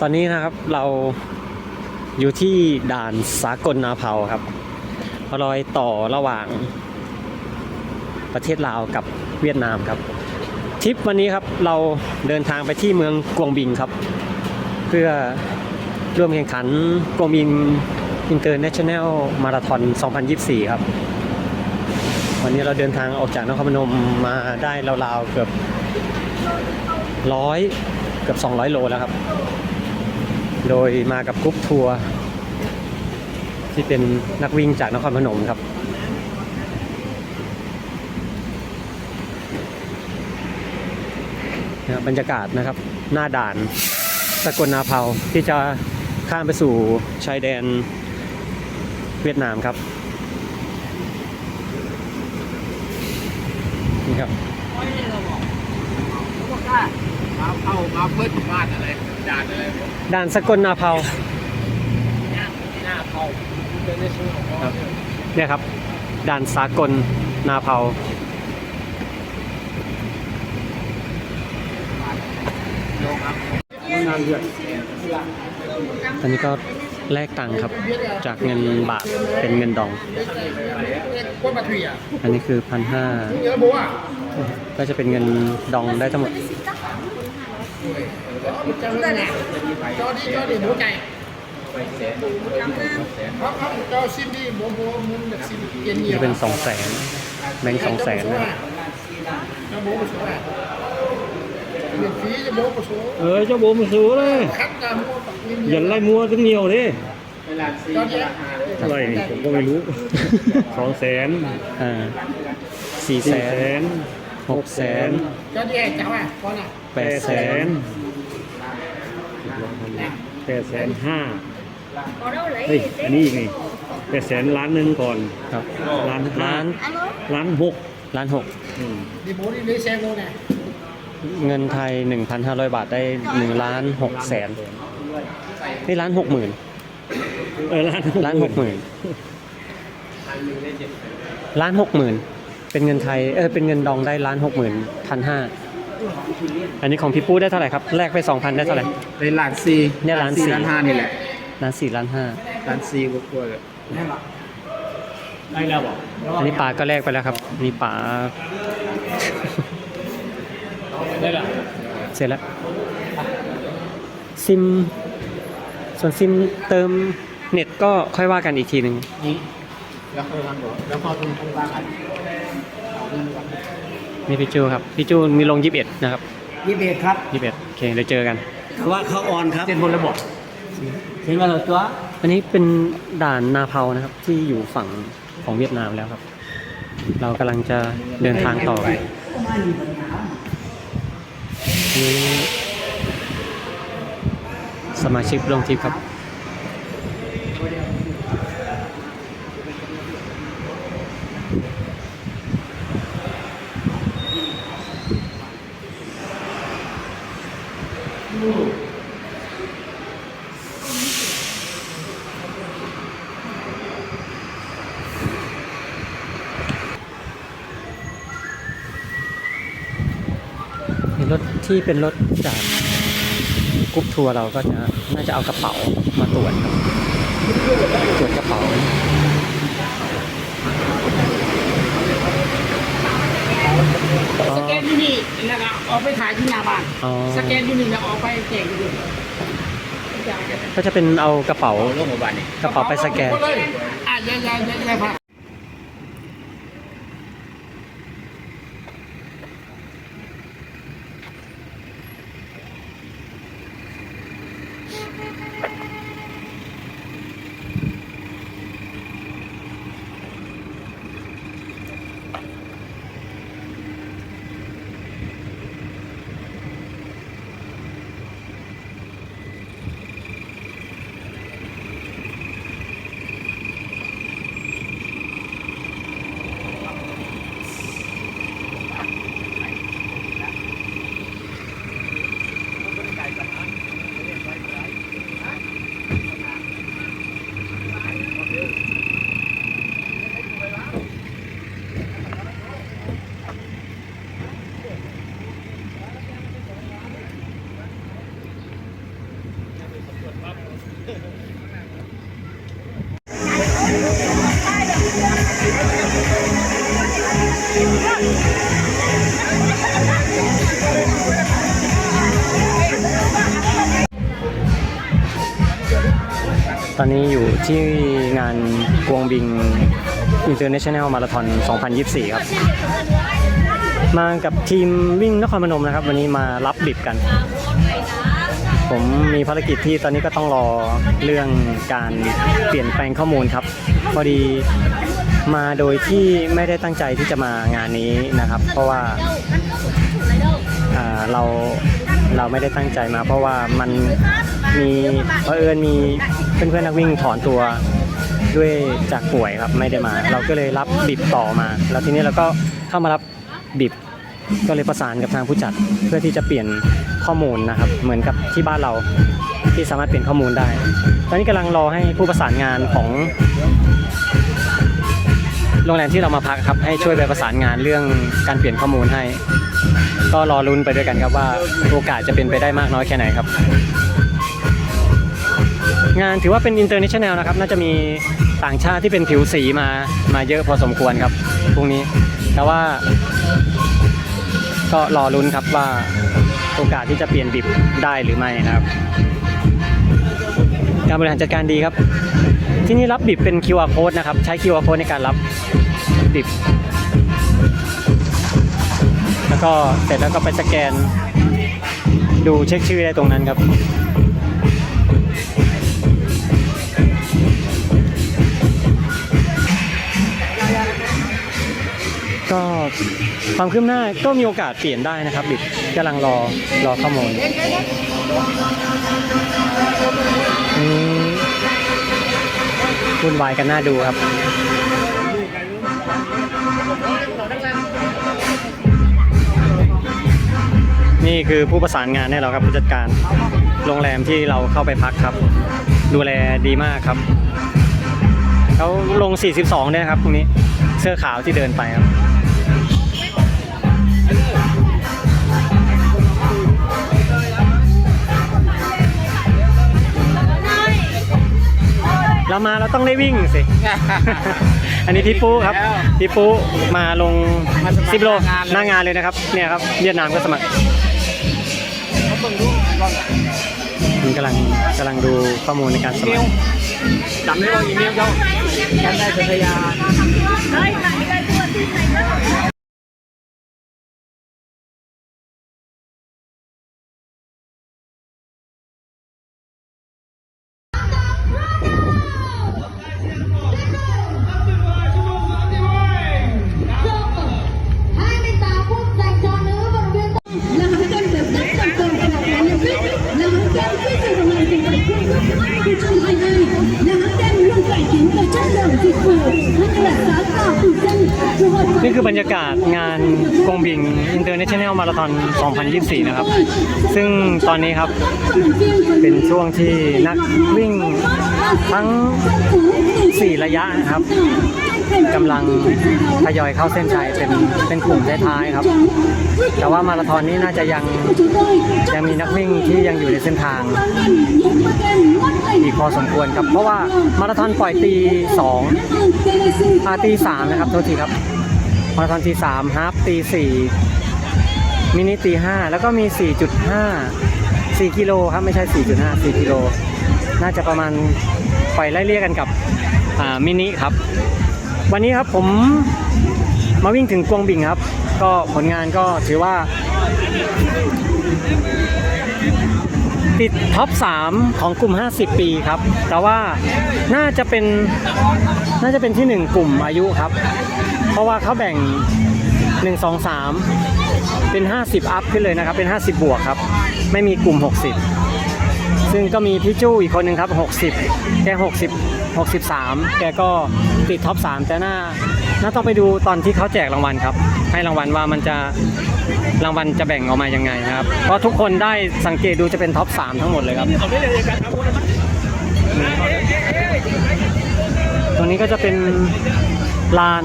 ตอนนี้นะครับเราอยู่ที่ด่านสากลนาเผาครับรอยต่อระหว่างประเทศลาวกับเวียดนามครับทริปวันนี้ครับเราเดินทางไปที่เมืองกวงบิงครับ เพื่อร่วมแข่งขันกวงบิงอินเตอร์เนชั่นแนลมาราธอน 2024 ครับ วันนี้เราเดินทางออกจากนครพนมมาได้ราวๆเกือบร้อยเกือบ 200 โลแล้วครับ โดยมากับกรุ๊ปทัวร์ที่เป็นนักวิ่งจากนครพนมครับ บรรยากาศนะครับ หน้าด่านสกลนาเผาที่จะข้ามไปสู่ชายแดนเวียดนามครับนี่ครับมาเข้ามาเพิ่มบ้านอะไร ด่านอะไรด่านสกลนาเผาหน้าเข้าเป็นในช่วงของครับเนี่ยครับ ด่านสากลนาเผาโลครับอันนี้ก็แลกตังค์ครับ จากเงินบาทเป็นเงินดองก้นมาถุยอะอันนี้คือพันห้าเยอะบัวก็จะเป็นเงินดองได้ทั้งหมด จอนี่จอนี่หมูไก่ครับครับจอซิมนี่หมูหมูมุนแบบซิมเย็นเยียจะวเป็นสองแสนแบงสองแสนนะจะหมูมาสวยเงินฟรีจะหมูมาสวยเออเจ้าโบมาสูเลยคัดงานหมูปักเงินอย่าไล่มัวถึงเหนียวดิอนี่เท่าไรผมก็ไม่รู้สองแสนอ่าสี่แสนหกแสนจอนี่เจ้าอะก้อนอะแปดแสน แปดแสนห้าเฮ้ยอันนี้อีกนี่แปดแสนล้านหนึ่งก่อนครับล้านห้าล้านล้านหกล้านหกอืมดีหมูนี่เลยแซงโลเนี่ยเงินไทย 1,500 บาทได้1ล้าน6แสนนี่ล้าน6หมื่นเออล้านล้านหกหมื่นล้านหกหมื่นเป็นเงินไทยเออเป็นเงินดองได้ล้านหกหมื่นพันห้า อันนี้ของพี่ปู้ได้เท่าไหร่ครับ แลกไปสองพันได้เท่าไหร่ ในล้านซีเนี่ยล้านสี่ล้านห้านี่แหละล้านสี่ล้านห้าล้านซีกว่าๆเลยได้แล้วบอกอันนี้ป๋าก็แลกไปแล้วครับอันนี่ป๋า ได้แล้วเสร็จแล้ว ซิม ส่วนซิมเติมเน็ตก็ค่อยว่ากันอีกทีหนึ่ง นี่แล้วเขาทำบอกแล้วเขาทุนทุนบ้านกัน นี่พี่จูครับ พี่จูมีลงยี่สิบเอ็ดนะครับ ยี่สิบเอ็ดครับยี่สิบเอ็ดโอเคเดี๋ยวเจอกันเขาว่าเขาออนครับเจ็ดบนระบบเห็นว่าเราตัวอันนี้เป็นด่านนาเผานะครับ ที่อยู่ฝั่งของเวียดนามแล้วครับ เรากำลังจะเดินทางต่อนี่สมาชิกลงทริปครับ รถ ที่เป็นรถจากกรุ๊ปทัวร์เราก็จะน่าจะเอากระเป๋ามาตรวจครับตรวจกระเป๋าสแกนที่นี่แล้วก็ออกไปถ่ายที่หน้าบ้านอ๋อสแกนที่นี่แล้วออกไปแจกที่อื่นก็จะเป็นเอากระเป๋าโลกหมู่บ้านนี่กระเป๋าไปสแกน อะยายยายยายพา ตอนนี้อยู่ที่งานกวงบิง International Marathon 2024 ครับ มากับทีมวิ่งนครพนมนะครับ วันนี้มารับบิบกัน ผมมีภารกิจที่ตอนนี้ก็ต้องรอเรื่องการเปลี่ยนแปลงข้อมูลครับ พอดีมาโดยที่ไม่ได้ตั้งใจที่จะมางานนี้นะครับ เพราะว่าาเราเราไม่ได้ตั้งใจมา เพราะว่ามันมีเผอิญมี เพื่อนๆนักวิ่งถอนตัวด้วยจากป่วยครับไม่ได้มา เราก็เลยรับบิบต่อมา แล้วทีนี้เราก็เข้ามารับบิบก็เลยประสานกับทางผู้จัดเพื่อที่จะเปลี่ยนข้อมูลนะครับ เหมือนกับที่บ้านเราที่สามารถเปลี่ยนข้อมูลได้ ตอนนี้กำลังรอให้ผู้ประสานงานของโรงแรมที่เรามาพักครับให้ช่วยไปประสานงานเรื่องการเปลี่ยนข้อมูลให้ ก็รอลุ้นไปด้วยกันครับว่าโอกาสจะเป็นไปได้มากน้อยแค่ไหนครับ งานถือว่าเป็นอินเตอร์เนชั่นแนลนะครับ น่าจะมีต่างชาติที่เป็นผิวสีมามาเยอะพอสมควรครับพรุ่งนี้ แต่ว่า ก็รอลุ้นครับว่าโอกาสที่จะเปลี่ยนบิบได้หรือไม่นะครับ การบริหารจัดการดีครับ ที่นี่รับบิบเป็น QR code นะครับ ใช้ QR code ในการรับบิบแล้วก็เสร็จแล้วก็ไปสแกน ดูเช็คชื่อได้ตรงนั้นครับ ก็ความคืบหน้าก็มีโอกาสเปลี่ยนได้นะครับบิดกำลังรอรอข้อมูลวุ่นวายกันน่าดูครับนี่คือผู้ประสานงานให้เราครับผู้จัดการโรงแรมที่เราเข้าไปพักครับ ดูแลดีมากครับเขาลง 42เนี่ยครับตรงนี้เสื้อขาวที่เดินไปครับ เรามาเราต้องได้วิ่งสิ อันนี้พี่ปูครับพี่ปูมาลงสิบโลหน้างานเลยนะครับ เนี่ยครับเวียดนามก็สมัครนี่กำลังกำลังดูข้อมูลในการสมัครจำได้ว่าอีเมลเจ้าจำได้สัญญา นี่คือบรรยากาศงานกงบิง International Marathon 2024 นะครับ ซึ่งตอนนี้ครับเป็นช่วงที่นักวิ่งทั้ง 4 ระยะนะครับกำลังทยอยเข้าเส้นชัยเป็นเป็นกลุ่มท้ายๆครับ แต่ว่ามาราธอนนี้น่าจะยังยังมีนักวิ่งที่ยังอยู่ในเส้นทาง อีกพอสมควรครับ เพราะว่ามาราธอนปล่อยตี2อาตี3นะครับโทษทีครับ มาราธอนตี3ฮาฟตี4มินิตี5แล้วก็มี 4.5 4กิโลครับไม่ใช่ 4.5 4กิโลน่าจะประมาณปล่อยไล่เลี่ยกกันกับมินิครับ วันนี้ครับผมมาวิ่งถึงกวงบิงครับ ก็ผลงานก็ถือว่า ติดท็อป 3 ของกลุ่ม 50 ปีครับ แต่ว่าน่าจะเป็นน่าจะเป็นที่ 1 กลุ่มอายุครับ เพราะว่าเขาแบ่ง 1 2 3 เป็น 50 อัพขึ้นเลยนะครับ เป็น 50 บวกครับ ไม่มีกลุ่ม 60 ซึ่งก็มีพี่จู้อีกคนหนึ่งครับ 60 แก 60 63 แกก็ติดท็อป 3 แต่น่าน่าต้องไปดูตอนที่เขาแจกรางวัลครับ ให้รางวัลว่ามันจะรางวัลจะแบ่งออกมายังไงนะครับ เพราะทุกคนได้สังเกตดูจะเป็นท็อป 3 ทั้งหมดเลยครับเอาได้เลยกันครับตรงนี้ก็จะเป็นลาน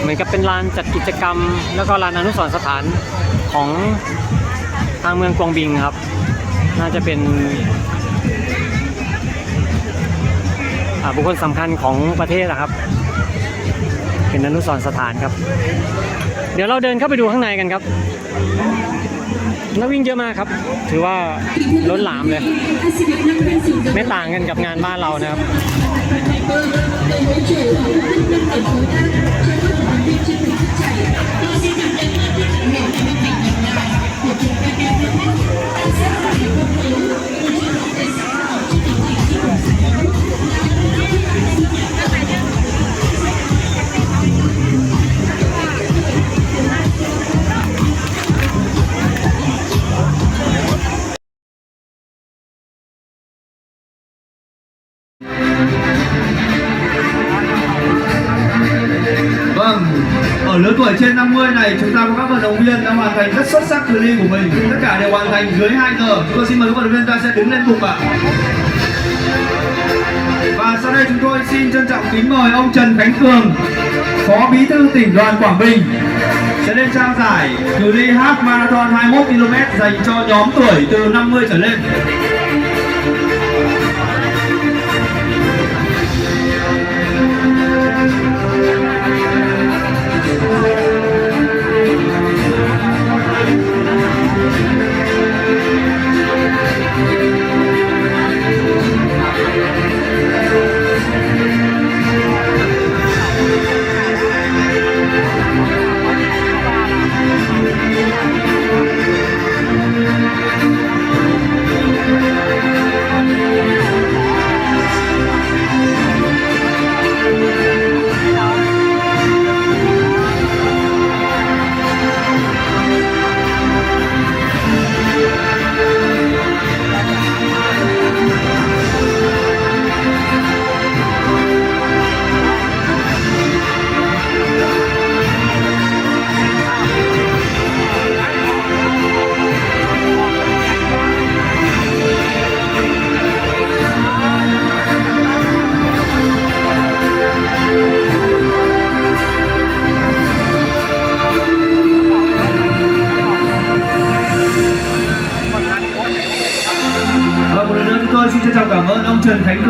เหมือนกับเป็นลานจัดกิจกรรม แล้วก็ลานอนุสรณ์สถานของทางเมืองกวงบิงครับ น่าจะเป็น บุคคลสำคัญของประเทศนะครับ เป็นอนุสรณ์สถานครับ เดี๋ยวเราเดินเข้าไปดูข้างในกันครับนักวิ่งเยอะมากครับ ถือว่าล้นหลามเลย ไม่ต่างกันกับงานบ้านเรานะครับ Vâng, ở lứa tuổi trên 50 này chúng ta có các vận động viên đã hoàn thành rất xuất sắc cự ly của mình. Tất cả đều hoàn thành dưới 2 giờ. Chúng tôi xin mời các vận động viên ta sẽ đứng lên cùng ạ. Và sau đây chúng tôi xin trân trọng kính mời ông Trần Khánh Cường, Phó Bí thư tỉnh đoàn Quảng Bình sẽ lên trao giải cự ly half marathon 21 km dành cho nhóm tuổi từ 50 trở lên.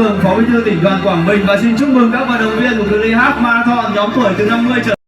Cường, Phó Bí thư tỉnh đoàn Quảng Bình và xin chúc mừng các vận động viên của cự ly half marathon nhóm tuổi từ 50 trở